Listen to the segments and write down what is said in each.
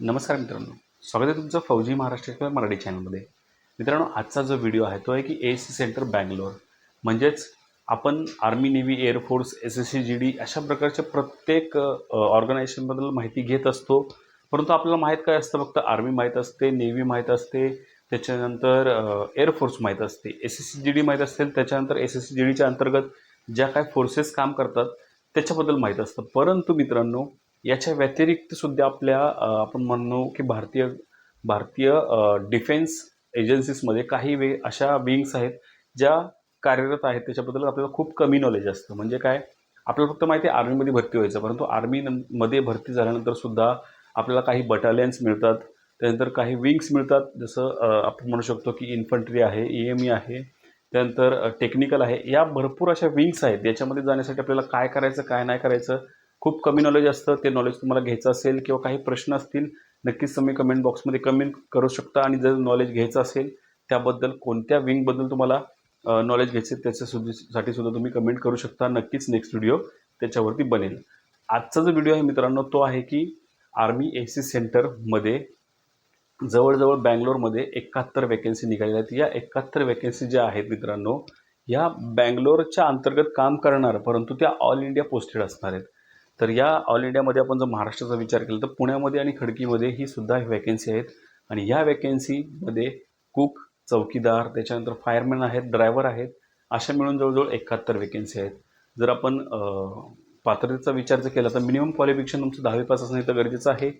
नमस्कार मित्रांनो. स्वागत आहे तुमचं फौजी महाराष्ट्र किंवा मराठी चॅनलमध्ये. मित्रांनो आजचा जो व्हिडिओ आहे तो आहे की ए सी सेंटर बँगलोर. म्हणजेच आपण army navy air force S S C G D अशा प्रकारच्या प्रत्येक ऑर्गनायझेशनबद्दल माहिती घेत असतो. परंतु आपल्याला माहीत काय असतं? फक्त आर्मी माहीत असते नेव्ही माहीत असते त्याच्यानंतर एअरफोर्स माहीत असते S S C G D माहीत असेल त्याच्यानंतर एस एस सी जी डीच्या अंतर्गत ज्या काय फोर्सेस काम करतात त्याच्याबद्दल माहीत असतं. परंतु मित्रांनो याच्या व्यतिरिक्त सुद्धा आपल्या आपण म्हणू की भारतीय भारतीय डिफेन्स एजन्सीजमध्ये काही वे अशा विंग्स आहेत ज्या कार्यरत आहेत. त्याच्याबद्दल आपल्याला खूप कमी नॉलेज असतं. म्हणजे काय? आपल्याला फक्त माहिती आहे आर्मीमध्ये भरती व्हायचं. परंतु आर्मीमध्ये भरती झाल्यानंतर सुद्धा आपल्याला काही बटालियन्स मिळतात. त्यानंतर काही विंग्स मिळतात. जसं आपण म्हणू शकतो की इन्फंट्री आहे ई एम ई आहे. त्यानंतर टेक्निकल आहे. या भरपूर अशा विंग्स आहेत. याच्यामध्ये जाण्यासाठी आपल्याला काय करायचं काय नाही करायचं खूप कमी नॉलेज असतं. ते नॉलेज तुम्हाला घ्यायचं असेल किंवा काही प्रश्न असतील नक्कीच तुम्ही कमेंट बॉक्समध्ये कमेंट करू शकता आणि जर नॉलेज घ्यायचं असेल त्याबद्दल कोणत्या विंगबद्दल तुम्हाला नॉलेज घ्यायचे त्याच्या सुद्धा सुद्धा तुम्ही कमेंट करू शकता. नक्कीच नेक्स्ट व्हिडिओ त्याच्यावरती बनेल. आजचा जो व्हिडिओ आहे मित्रांनो तो आहे की आर्मी ए सी सेंटरमध्ये जवळजवळ बँगलोरमध्ये एकाहत्तर वेकेन्सी निघालेल्या आहेत. या एकाहत्तर वेकेन्सी ज्या आहेत मित्रांनो ह्या बँगलोरच्या अंतर्गत काम करणार परंतु त्या ऑल इंडिया पोस्टेड असणार आहेत. तर या ऑल इंडियामध्ये आपण जर महाराष्ट्राचा विचार केला तर पुण्यामध्ये आणि खडकीमध्ये ही सुद्धा वॅकन्सी आहेत. आणि या वॅकन्सीमध्ये कुक चौकीदार त्याच्यानंतर फायरमॅन आहेत ड्रायव्हर आहेत अशा मिळून जवळजवळ एकाहत्तर वेकेन्सी आहेत. जर आपण पात्रतेचा विचार जर केला तर मिनिमम क्वालिफिकेशन तुमचं दहावी पास असणं इथं गरजेचं आहे.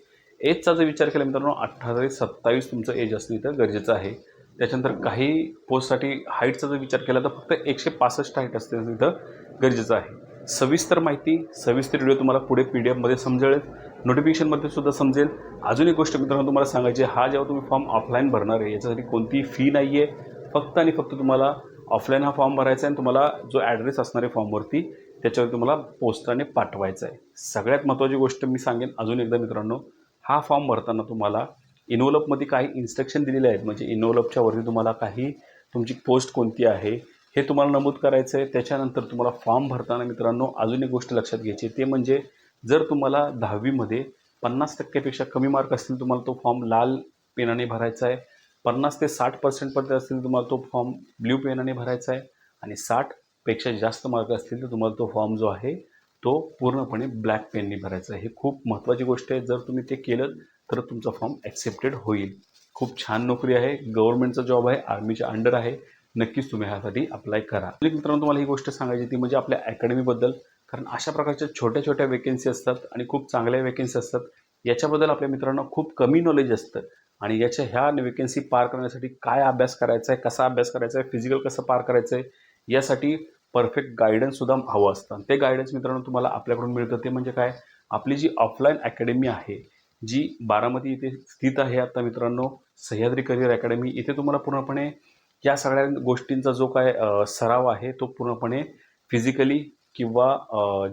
एजचा जर विचार केला मित्रांनो अठरा ते सत्तावीस तुमचं एज असणं इथं गरजेचं आहे. त्याच्यानंतर काही पोस्टसाठी हाईटचा जर विचार केला तर फक्त एकशे पासष्ट हाईट असते इथं गरजेचं आहे. सविस्तर माहिती सविस्तर व्हिडिओ तुम्हाला पुढे पी डी एफमध्ये समजेल नोटिफिकेशनमध्ये सुद्धा समजेल. अजून एक गोष्ट मित्रांनो तुम्हाला सांगायची आहे, हा जेव्हा तुम्ही फॉर्म ऑफलाईन भरणार आहे याच्यासाठी कोणतीही फी नाही आहे फक्त आणि फक्त तुम्हाला ऑफलाईन हा फॉर्म भरायचा आहे आणि तुम्हाला जो ॲड्रेस असणार आहे फॉर्मवरती त्याच्यावर तुम्हाला पोस्टाने पाठवायचा आहे. सगळ्यात महत्त्वाची गोष्ट मी सांगेन अजून एकदा मित्रांनो हा फॉर्म भरताना तुम्हाला इनोलपमध्ये काही इन्स्ट्रक्शन दिलेले आहेत. म्हणजे इनोलपच्या वरती तुम्हाला काही तुमची पोस्ट कोणती आहे हे तुम्हाला नमूद करायचं आहे त्याच्यानंतर तुम्हाला फॉर्म भरताना मित्रांनो अजून एक गोष्ट लक्षात घ्यायची ते म्हणजे जर तुम्हाला दहावीमध्ये पन्नास टक्क्यापेक्षा कमी मार्क असतील तुम्हाला तो फॉर्म लाल पेनाने भरायचा आहे. पन्नास ते साठ पर्सेंटपर्यंत असतील तुम्हाला तो फॉर्म ब्ल्यू पेनाने भरायचा आहे. आणि साठपेक्षा जास्त मार्क असतील तर तुम्हाला तो फॉर्म जो आहे तो पूर्णपणे ब्लॅक पेनने भरायचा आहे. हे खूप महत्त्वाची गोष्ट आहे. जर तुम्ही ते केलं तर तुमचा फॉर्म ॲक्सेप्टेड होईल. खूप छान नोकरी आहे. गव्हर्नमेंटचा जॉब आहे. आर्मीच्या अंडर आहे. नक्कीच तुम्ही ह्यासाठी अप्लाय करा. मित्रांनो तुम्हाला ही गोष्ट सांगायची ती म्हणजे आपल्या अकॅडमीबद्दल कारण अशा प्रकारच्या छोट्या छोट्या वेकेन्सी असतात आणि खूप चांगल्या वेकेन्सी असतात. याच्याबद्दल आपल्या मित्रांना खूप कमी नॉलेज असतं. आणि याच्या ह्या वेकेन्सी पार करण्यासाठी काय अभ्यास करायचा आहे कसा अभ्यास करायचा आहे फिजिकल कसं पार करायचं आहे यासाठी परफेक्ट गायडन्ससुद्धा हवं असतं. ते गायडन्स मित्रांनो तुम्हाला आपल्याकडून मिळतं. ते म्हणजे काय? आपली जी ऑफलाईन अकॅडमी आहे जी बारामती इथे स्थित आहे आता मित्रांनो सह्याद्री करिअर अकॅडमी इथे तुम्हाला पूर्णपणे या सगळ्या गोष्टींचा जो काय सराव आहे तो पूर्णपणे फिजिकली किंवा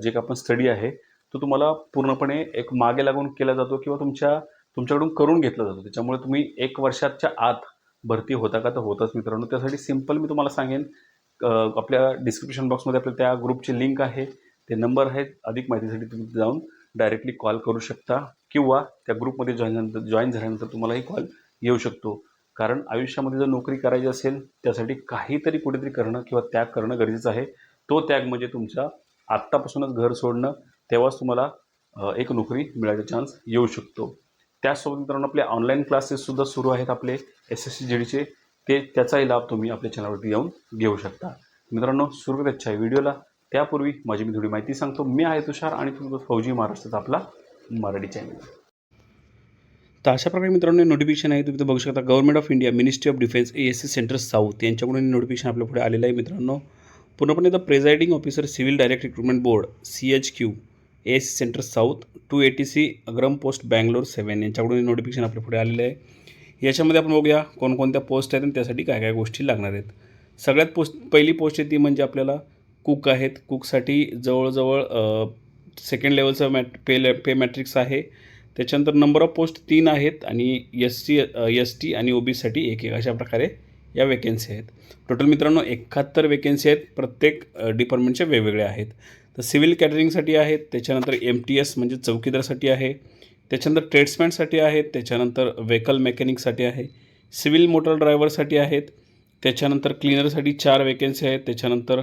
जे काय आपण स्टडी आहे तो तुम्हाला पूर्णपणे एक मागे लागून केला जातो किंवा तुमच्या तुमच्याकडून करून घेतला जातो. त्याच्यामुळे तुम्ही एक वर्षाच्या आत भरती होता का तर होतच मित्रांनो. त्यासाठी सिंपल मी तुम्हाला सांगेन आपल्या डिस्क्रिप्शन बॉक्समध्ये आपल्या त्या ग्रुपची लिंक आहे. ते नंबर आहेत. अधिक माहितीसाठी तुम्ही जाऊन डायरेक्टली कॉल करू शकता किंवा त्या ग्रुपमध्ये जॉईन जॉईन झाल्यानंतर तुम्हालाही कॉल येऊ शकतो. कारण आयुष्यामध्ये जर नोकरी करायची असेल त्यासाठी काहीतरी कुठेतरी करणं किंवा त्याग करणं गरजेचं आहे. तो त्याग म्हणजे तुमच्या आत्तापासूनच घर सोडणं. तेव्हाच तुम्हाला एक नोकरी मिळायचा चान्स येऊ शकतो. त्याचसोबत मित्रांनो आपले ऑनलाईन क्लासेससुद्धा सुरू आहेत आपले एस एस सी जी डीचे ते त्याचाही लाभ तुम्ही आपल्या चॅनलवरती येऊन घेऊ शकता. मित्रांनो सुरू आहे व्हिडिओला. त्यापूर्वी माझी मी थोडी माहिती सांगतो. मी आहे तुषार आणि तुमचं फौजी महाराष्ट्राचा आपला मराठी चॅनल तर अशा प्रकारे मित्रांनो नोटिफिकेशन आहे तुम्ही तर बघू शकता government of India ministry of defence A S C centre south यांच्याकडून नोटिफिकेशन आपल्या पुढे आलेलं आहे मित्रांनो. पूर्णपणे the presiding officer civil direct recruitment board C H Q A S C centre south two A T C Agram post Bangalore seven यांच्याकडून notification आपल्या पुढे आलेलं आहे. याच्यामध्ये आपण बघूया कोणकोणत्या पोस्ट आहेत आणि त्यासाठी काय काय गोष्टी लागणार आहेत. सगळ्यात पोस्ट पहिली पोस्ट आहे ती म्हणजे आपल्याला कुक आहेत. कुकसाठी जवळजवळ सेकंड लेवलचं मॅट पे पे मॅट्रिक्स आहे. त्याच्यानंतर नंबर ऑफ पोस्ट तीन आहेत आणि एस टी एस टी आणि ओ बीसाठी एक एक अशा प्रकारे या वेकेन्सी आहेत. टोटल मित्रांनो एकाहत्तर वेकेन्सी आहेत. प्रत्येक डिपार्टमेंटच्या वेगवेगळ्या आहेत. तर सिव्हिल कॅटरिंगसाठी आहेत. त्याच्यानंतर एम टी एस म्हणजे चौकीदारसाठी आहे. त्याच्यानंतर ट्रेड्समॅनसाठी आहेत. त्याच्यानंतर व्हेकल मेकॅनिकसाठी आहे. सिव्हिल मोटर ड्रायव्हरसाठी आहेत. त्याच्यानंतर क्लिनरसाठी चार वेकेन्सी आहेत. त्याच्यानंतर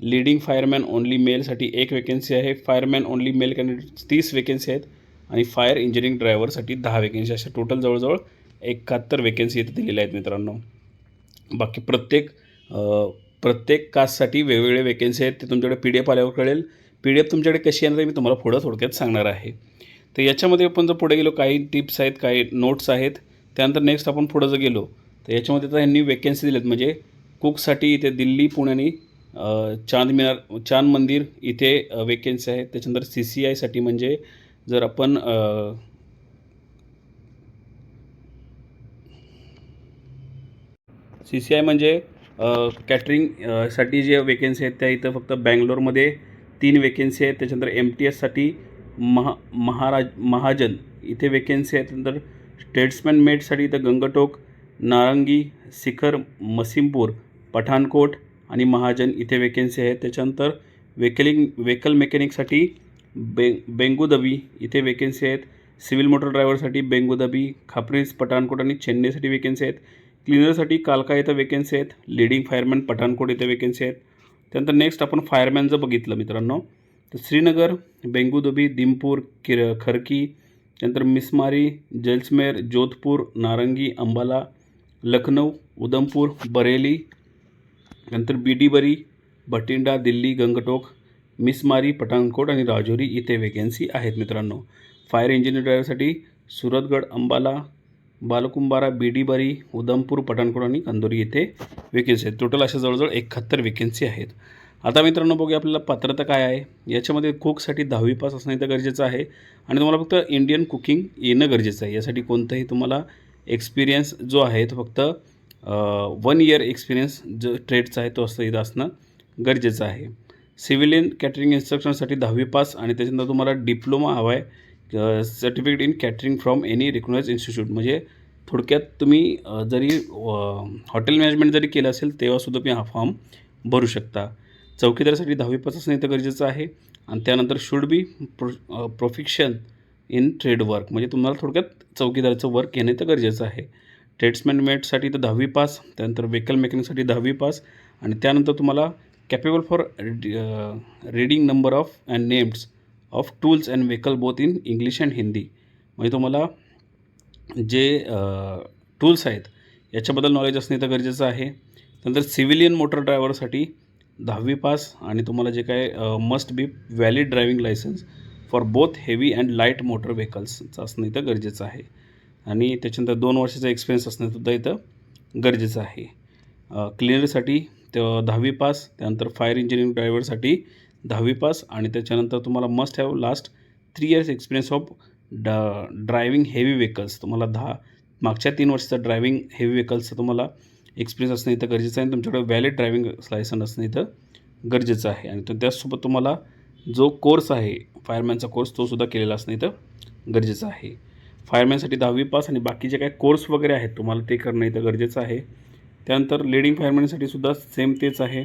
लिडिंग फायरमॅन ओनली मेलसाठी एक वेकेन्सी आहे. फायरमॅन ओनली मेल कॅन्डिडेट तीस वेकेन्सी आहेत. आणि फायर इंजिनिअरिंग ड्रायव्हरसाठी दहा वेकेन्सी अशा टोटल जवळजवळ एकाहत्तर वेकेन्सी इथे दिलेल्या आहेत मित्रांनो. बाकी प्रत्येक प्रत्येक कास्टसाठी वेगवेगळे वेकेन्सी आहेत ते तुमच्याकडे पी डी एफ आल्यावर कळेल. पी डी एफ तुमच्याकडे कशी येणार आहे मी तुम्हाला पुढं थोडक्यात सांगणार आहे. तर याच्यामध्ये आपण जर पुढे गेलो काही टिप्स आहेत काही नोट्स आहेत त्यानंतर नेक्स्ट आपण पुढं जर गेलो तर याच्यामध्ये तर यांनी वेकेन्सी आहेत म्हणजे कुकसाठी इथे दिल्ली पुणे आणि चांद मिनार चांद मंदिर इथे वेकेन्सी आहेत त्याच्यानंतर सी सी आयसाठी म्हणजे जर आपण सी सी आय म्हणजे कॅटरिंगसाठी जे वेकेन्सी आहेत त्या इथं फक्त बँगलोरमध्ये तीन वेकेन्सी आहेत. त्याच्यानंतर एम टी एससाठी महा महाराज महाजन इथे वेकेन्सी आहेत. त्यानंतर स्टेट्समॅन मेटसाठी इथं गंगटोक नारंगी शिखर मसिमपूर पठाणकोट आणि महाजन इथे वेकेन्सी आहेत. त्याच्यानंतर वेकलिंग व्हेकल मेकॅनिकसाठी बे बेंगुदबी इथे वेकेन्सी आहेत. सिव्हिल मोटर ड्रायव्हरसाठी बेंगुदबी खापरीज पठाणकोट आणि चेन्नईसाठी वेकेन्सी आहेत. क्लिनरसाठी कालका इथं वेकेन्सी आहेत. लिडिंग फायरमॅन पठाणकोट इथे वेकेन्सी आहेत. त्यानंतर नेक्स्ट आपण फायरमॅन जर बघितलं मित्रांनो तर श्रीनगर बेंगुदबी दिमपूर किर खरकी त्यानंतर मिसमारी जैसलमेर जोधपूर नारंगी अंबाला लखनौ उधमपूर बरेली नंतर बीडीबरी भटिंडा दिल्ली गंगटोक मिसमारी पठाणकोट आणि राजौरी इथे वेकेन्सी आहेत मित्रांनो. फायर इंजिनियर ड्रायव्हरसाठी सुरतगड अंबाला बालकुंबारा बीडीबारी उधमपूर पठाणकोट आणि कंदोरी येथे वेकेन्सी आहेत. टोटल अशा जवळजवळ एकाहत्तर वेकेन्सी आहेत. आता मित्रांनो बघूया आपल्याला पात्रता काय आहे. याच्यामध्ये कुकसाठी दहावी पास असणं इथं गरजेचं आहे. आणि तुम्हाला फक्त इंडियन कुकिंग येणं गरजेचं आहे. यासाठी कोणतंही तुम्हाला एक्सपिरियन्स जो आहे तो फक्त वन इयर एक्सपिरियन्स जो ट्रेडचा आहे तो असं इथं असणं गरजेचं आहे. सिव्हिलियन कॅटरिंग इन्स्ट्रक्शनसाठी दहावी पास आणि त्याच्यानंतर तुम्हाला डिप्लोमा हवा आहे certificate in catering from any recognise institute म्हणजे थोडक्यात तुम्ही जरी हॉटेल मॅनेजमेंट जरी केलं असेल तेव्हासुद्धा तुम्ही हा फॉर्म भरू शकता. चौकीदारासाठी दहावी पास असणं इथं गरजेचं आहे. आणि त्यानंतर should be pro proficient in trade work म्हणजे तुम्हाला थोडक्यात चौकीदाराचं वर्क येणं इथं गरजेचं आहे. ट्रेड्समॅन मेटसाठी तर दहावी पास त्यानंतर व्हेकल मेकॅनिकसाठी दहावी पास आणि त्यानंतर तुम्हाला capable for reading number of and names of tools and vehicle both in English and Hindi म्हणजे तुम्हाला जे uh, टूल्स आहेत याच्याबद्दल नॉलेज असणं तर गरजेचं आहे. नंतर सिव्हिलियन मोटर ड्रायव्हरसाठी दहावी पास आणि तुम्हाला जे काय must be valid driving licence for both heavy and light motor व्हेकल्सचं असणं इथं गरजेचं आहे. आणि त्याच्यानंतर दोन वर्षाचा एक्सपिरियन्स असणं सुद्धा इथं गरजेचं आहे. Uh, क्लिअरसाठी तर दहावी पास त्यानंतर फायर इंजिनिअरिंग ड्रायव्हरसाठी दहावी पास आणि त्याच्यानंतर तुम्हाला must have last three years experience of the driving heavy vehicles तुम्हाला दहा मागच्या तीन वर्षाचा ड्रायव्हिंग हेवी व्हेकल्सचं तुम्हाला एक्सपिरियन्स असणं इथं गरजेचं आहे. आणि तुमच्याकडे व्हॅलिड ड्रायव्हिंग लायसन असणं इथं गरजेचं आहे. आणि तो- त्याचसोबत तुम्हाला जो कोर्स आहे फायरमॅनचा कोर्स तोसुद्धा केलेला असणं इथं गरजेचं आहे. फायरमॅनसाठी दहावी पास आणि बाकीचे काय कोर्स वगैरे आहेत तुम्हाला ते करणं इथं गरजेचं आहे. त्यानंतर लिडिंग फायरमॅनसाठी सुद्धा सेम तेच आहे.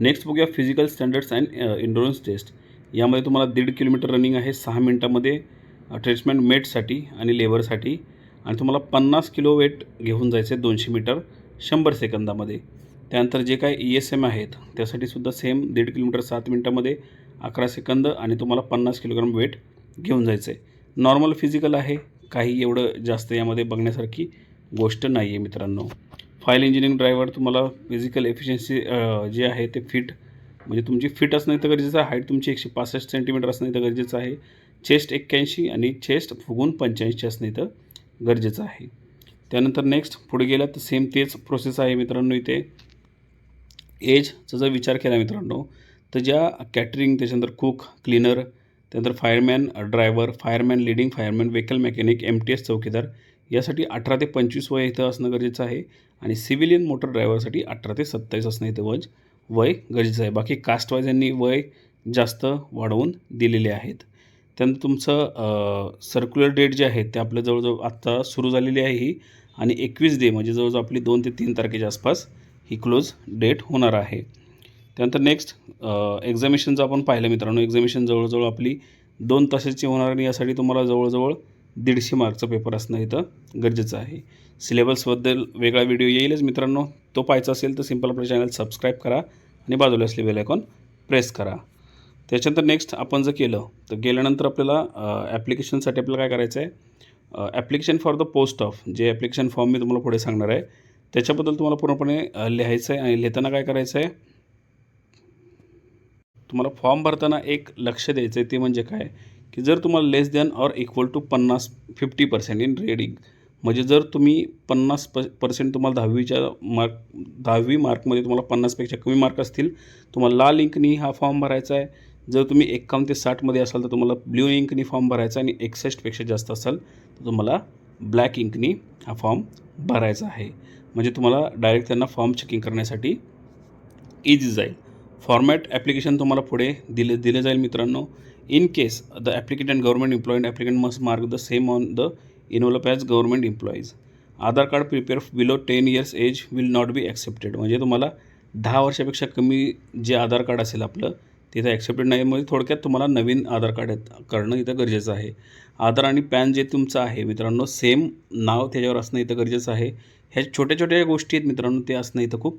नेक्स्ट बघूया physical standards and endurance test यामध्ये तुम्हाला दीड किलोमीटर रनिंग आहे सहा मिनटामध्ये ट्रेट्समेंट uh, मेटसाठी आणि लेबरसाठी आणि तुम्हाला पन्नास किलो वेट घेऊन जायचं आहे दोनशे मीटर शंभर सेकंदामध्ये. त्यानंतर जे काय ई एस एम आहेत त्यासाठी सुद्धा सेम दीड किलोमीटर सात मिनटामध्ये अकरा सेकंद आणि तुम्हाला पन्नास किलोग्राम वेट घेऊन जायचं आहे नॉर्मल फिजिकल आहे काही एवढं जास्त यामध्ये बघण्यासारखी गोष्ट नाही आहे मित्रांनो. फाईल इंजिनिअरिंग ड्रायव्हर तुम्हाला फिजिकल एफिशियन्सी जे आहे ते फिट म्हणजे तुमची फिट असणं इथं गरजेचं आहे. हाईट तुमची एकशे पासष्ट सेंटीमीटर असणं इथं गरजेचं आहे. चेस्ट एक्क्याऐंशी आणि चेस्ट फुगून पंच्याऐंशी असणं इथं गरजेचं आहे. त्यानंतर नेक्स्ट पुढे गेलं तर सेम तेच प्रोसेस आहे मित्रांनो इथे. एजचा जर विचार केला मित्रांनो तर ज्या कॅटरिंग त्याच्यानंतर कुक क्लिनर त्यानंतर fireman driver fireman leading fireman vehicle mechanic M T S चौकीदार यासाठी अठरा ते पंचवीस वय इथं असणं गरजेचं आहे आणि सिव्हिलियन मोटर ड्रायव्हरसाठी अठरा ते सत्तावीस असणं इथं वज वय गरजेचं आहे. बाकी कास्टवाईज यांनी वय जास्त वाढवून दिलेले आहेत. त्यानंतर तुमचं सर्क्युलर डेट जे आहे ते आपलं जवळजवळ आत्ता सुरू झालेली आहे ही आणि एकवीस डे म्हणजे जवळजवळ आपली दोन ते तीन तारखेच्या आसपास ही क्लोज डेट होणार आहे. त्यानंतर नेक्स्ट एक्झामिशनचं आपण पाहिलं मित्रांनो. एक्झामिशन जवळजवळ आपली दोन तासाची होणार आणि यासाठी तुम्हाला जवळजवळ दीडशे मार्कचा पेपर असणं इथं गरजेचं आहे. सिलेबसबद्दल वेगळा व्हिडिओ येईलच मित्रांनो. तो पाहायचा असेल तर सिंपल आपलं चॅनल सबस्क्राईब करा आणि बाजूला असले बेल आयकॉन प्रेस करा. त्याच्यानंतर नेक्स्ट आपण जर केलं तर गेल्यानंतर आपल्याला ॲप्लिकेशनसाठी आपल्याला काय करायचं आहे? Application for the post of जे ॲप्लिकेशन फॉर्म मी तुम्हाला पुढे सांगणार आहे त्याच्याबद्दल तुम्हाला पूर्णपणे लिहायचं आहे आणि लिहिताना काय करायचं आहे? तुम्हाला फॉर्म भरताना एक लक्ष द्यायचं आहे ते म्हणजे काय? की जर तुम्हाला less than or equal to पन्नास फिफ्टी पर्सेंट इन रेडिंग म्हणजे जर तुम्ही पन्नास प पर्सेंट तुम्हाला दहावीच्या मार्क दहावी मार्कमध्ये तुम्हाला पन्नासपेक्षा कमी मार्क असतील तुम्हाला लाल इंकनी हा फॉर्म भरायचा आहे. जर तुम्ही एक्कावन्न ते साठमध्ये असाल तर तुम्हाला ब्ल्यू इंकनी फॉर्म भरायचा आहे आणि एकसष्टपेक्षा जास्त असाल तर तुम्हाला ब्लॅक इंकनी हा फॉर्म भरायचा आहे. म्हणजे तुम्हाला डायरेक्ट त्यांना फॉर्म चेकिंग करण्यासाठी इझी जाईल. फॉर्मॅट ॲप्लिकेशन तुम्हाला पुढे दिले दिले जाईल मित्रांनो. In case the applicant and government employed applicant must mark the same on the envelope as government employees Aadhaar card prepare below ten years age will not be accepted म्हणजे तुम्हाला दहा वर्षापेक्षा कमी जे आधार कार्ड असेल आपलं तिथं ॲक्सेप्टेड नाही. म्हणजे थोडक्यात तुम्हाला नवीन आधार कार्ड आहेत- करणं इथं गरजेचं आहे. आधार आणि पॅन जे तुमचं आहे मित्रांनो सेम नाव त्याच्यावर असणं इथं गरजेचं आहे. ह्या छोट्या छोट्या गोष्टी आहेत मित्रांनो ते असणं इथं खूप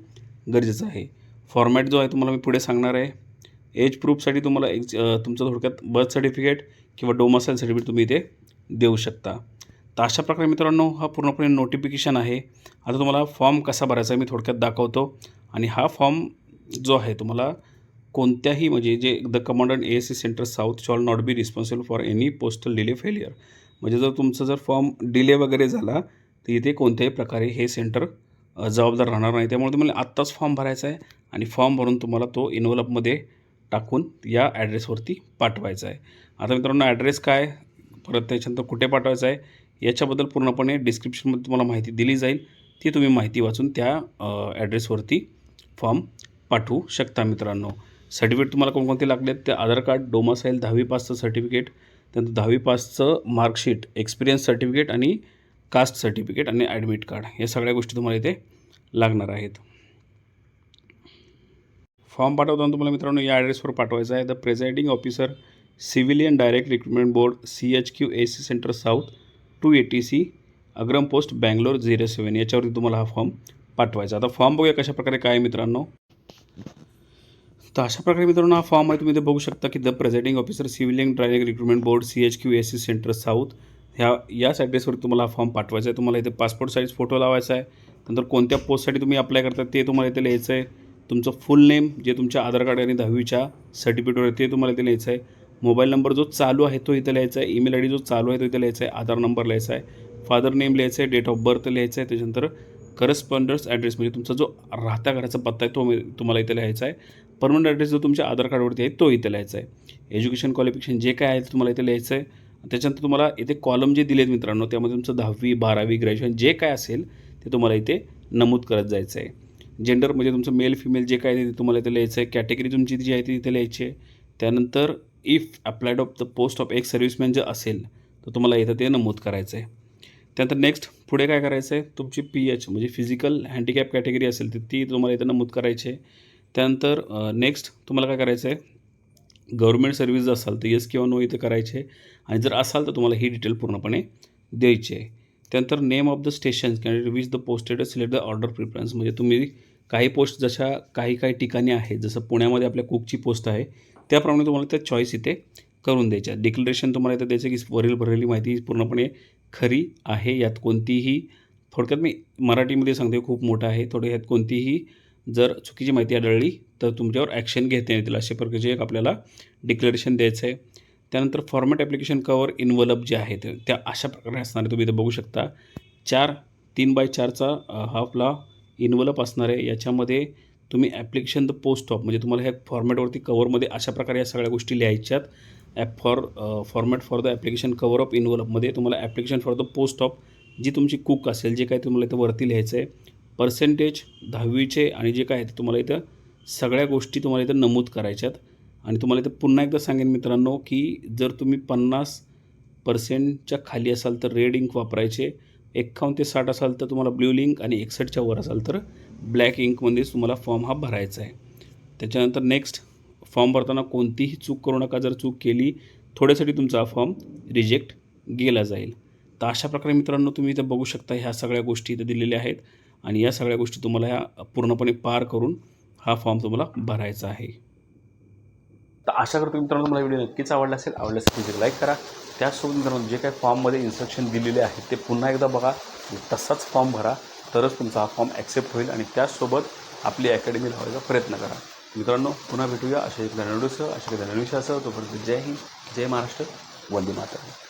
गरजेचं आहे. फॉर्मॅट जो आहे तुम्हाला मी पुढे सांगणार आहे. एज प्रूफसाठी तुम्हाला एक तुमचं थोडक्यात बर्थ सर्टिफिकेट किंवा डोमासाईल सर्टिफिकेट तुम्ही इथे देऊ शकता. तर अशा प्रकारे मित्रांनो हा पूर्णपणे नोटिफिकेशन आहे. आता तुम्हाला फॉर्म कसा भरायचा आहे मी थोडक्यात दाखवतो. आणि हा फॉर्म जो आहे तुम्हाला कोणत्याही म्हणजे जे the commandant A S C centre south shall not be responsible for any postal delay failure म्हणजे जर तुमचं जर फॉर्म डिले वगैरे झाला तर इथे कोणत्याही प्रकारे हे सेंटर जबाबदार राहणार नाही. त्यामुळे तुम्हाला आत्ताच फॉर्म भरायचा आहे. आणि फॉर्म भरून तुम्हाला तो इन्व्हलपमध्ये टाकून या ॲड्रेसवरती पाठवायचा आहे. आता मित्रांनो ॲड्रेस काय? परत त्याच्यानंतर कुठे पाठवायचं आहे? याच्याबद्दल पूर्णपणे डिस्क्रिप्शनमध्ये तुम्हाला माहिती दिली जाईल. ती तुम्ही माहिती वाचून त्या ॲड्रेसवरती फॉर्म पाठवू शकता मित्रांनो. सर्टिफिकेट तुम्हाला कोणकोणते लागले आहेत? ते आधार कार्ड डोमासाईल दहावी पासचं सर्टिफिकेट त्यानंतर दहावी पासचं मार्कशीट एक्सपिरियन्स सर्टिफिकेट आणि कास्ट सर्टिफिकेट आणि ॲडमिट कार्ड या सगळ्या गोष्टी तुम्हाला इथे लागणार आहेत. फॉर्म पाठवताना तुम्हाला मित्रांनो या ॲड्रेसवर पाठवायचा आहे. The presiding officer civilian direct recruitment board C H Q A C centre south two A T C Agram post Bangalore zero seven याच्यावरती तुम्हाला हा फॉर्म पाठवायचा आता फॉर्म बघूया कशा प्रकारे काय आहे मित्रांनो. तर अशा प्रकारे मित्रांनो हा फॉर्म आहे. तुम्ही इथे बघू शकता की the presiding officer civilian direct recruitment board C H Q A C centre south ह्या याच ॲड्रेसवर तुम्हाला हा फॉर्म पाठवायचा आहे. तुम्हाला इथे पासपोर्ट साईज फोटो लावायचा आहे. नंतर कोणत्या पोस्टसाठी तुम्ही अप्लाय करता ते तुम्हाला इथे लिहायचं आहे. तुमचं फुल नेम जे तुमच्या आधार कार्ड आणि दहावीच्या सर्टिफिकेटवर ते तुम्हाला इथे लिहायचं आहे. मोबाईल नंबर जो चालू आहे तो इथे लिहायचा आहे. ईमेल आय डी जो चालू आहे तो इथे लिहायचा आहे. आधार नंबर लिहायचा आहे. फादर नेम लिहायचं आहे डेट ऑफ बर्थ लिहायचं आहे त्याच्यानंतर करस्पॉन्डर्स ॲड्रेस म्हणजे तुमचा जो राहता घराचा पत्ता आहे तो मी- तुम्हाला इथे लिहायचा आहे. परमनंट ॲड्रेस जो तुमच्या आधार कार्डवरती आहे तो इथे लिहायचा आहे. एज्युकेशन क्वालिफिकेशन जे काय आहे ते तुम्हाला इथे लिहायचं आहे. त्याच्यानंतर तुम्हाला इथे कॉलम जे दिलेत मित्रांनो त्यामध्ये तुमचं दहावी बारावी ग्रॅज्युएशन जे काय असेल ते तुम्हाला इथे नमूद करत जायचं आहे. जेंडर म्हणजे तुमचं मेल फिमेल जे काय आहे ते तुम्हाला इथे लिहायचं आहे. कॅटेगरी तुमची जी आहे ती इथे लिहायची आहे. त्यानंतर if applied of the post of ex serviceman जर असेल तर तुम्हाला इथं ते नमूद करायचं आहे. त्यानंतर नेक्स्ट पुढे काय करायचं आहे? तुमची पी एच म्हणजे फिजिकल हँडिकॅप कॅटेगरी असेल तर ती तुम्हाला इथं नमूद करायची आहे. त्यानंतर नेक्स्ट तुम्हाला काय करायचं आहे? गव्हर्मेंट सर्व्हिस जर असाल तर येस किंवा नो इथं करायचे आहे. आणि जर असाल तर तुम्हाला ही डिटेल पूर्णपणे द्यायची आहे. त्यानंतर name of the station can which the posted select the order preference म्हणजे तुम्ही काही पोस्ट जशा काही काही ठिकाणी आहेत जसं पुण्यामध्ये आपल्या कुकची पोस्ट आहे त्याप्रमाणे तुम्हाला त्या चॉईस इथे करून द्यायच्या. डिक्लरेशन तुम्हाला इथं द्यायचं की वरील भरलेली माहिती पूर्णपणे खरी आहे यात कोणतीही थोडक्यात मी मराठीमध्ये सांगते खूप मोठं आहे थोडं यात कोणतीही जर चुकीची माहिती आढळली तर तुमच्यावर ॲक्शन घेता येतील अशा प्रकारचे एक आपल्याला डिक्लरेशन द्यायचं आहे त्यानंतर फॉर्मॅट ॲप्लिकेशन कवर इन्व्हलप जे आहे ते त्या अशा प्रकारे असणारे तुम्ही इथं बघू शकता. चार तीन बाय चारचा हा आपला इन्व्हलप असणार आहे याच्यामध्ये तुम्ही ॲप्लिकेशन द पोस्ट ऑफ म्हणजे तुम्हाला ह्या फॉर्मॅटवरती कवरमध्ये अशा प्रकारे या सगळ्या गोष्टी लिहायच्यात. App for format for the application cover of इन्व्हलपमध्ये तुम्हाला application for the post of जी तुमची कुक असेल जे काय तुम्हाला इथं वरती लिहायचं आहे पर्सेंटेज दहावीचे आणि जे काय आहे ते तुम्हाला इथं सगळ्या गोष्टी तुम्हाला इथं नमूद करायच्यात. आणि तुम्हाला इथं पुन्हा एकदा सांगेन मित्रांनो की जर तुम्ही पन्नास पर्सेंटच्या खाली असाल तर रेड इंक वापरायचे. एक्कावन्न ते साठ असाल तर तुम्हाला ब्ल्यू लिंक आणि एकसष्टच्या वर असाल तर ब्लॅक इंकमध्येच तुम्हाला फॉर्म हा भरायचा आहे. त्याच्यानंतर नेक्स्ट फॉर्म भरताना कोणतीही चूक करू नका. जर चूक केली थोड्यासाठी तुमचा फॉर्म रिजेक्ट गेला जाईल. तर अशा प्रकारे मित्रांनो तुम्ही इथं बघू शकता ह्या सगळ्या गोष्टी इथं दिलेल्या आहेत आणि या सगळ्या गोष्टी तुम्हाला ह्या पूर्णपणे पार करून हा फॉर्म तुम्हाला भरायचा आहे. तर आशा करतो मित्रांनो तुम्हाला व्हिडिओ नक्कीच आवडला असेल. आवडल्यास लाईक करा. त्याचसोबत मित्रांनो जे काही फॉर्ममध्ये इन्स्ट्रक्शन दिलेले आहेत ते पुन्हा एकदा बघा. तसाच फॉर्म भरा तरच तुमचा हा फॉर्म ॲक्सेप्ट होईल आणि त्याचसोबत आपली अकॅडमी लावायचा प्रयत्न करा. मित्रांनो पुन्हा भेटूया. अशा एक नवीन अशा एखाद्या नवीन तोपर्यंत जय हिंद जय महाराष्ट्र वंदे मातरम.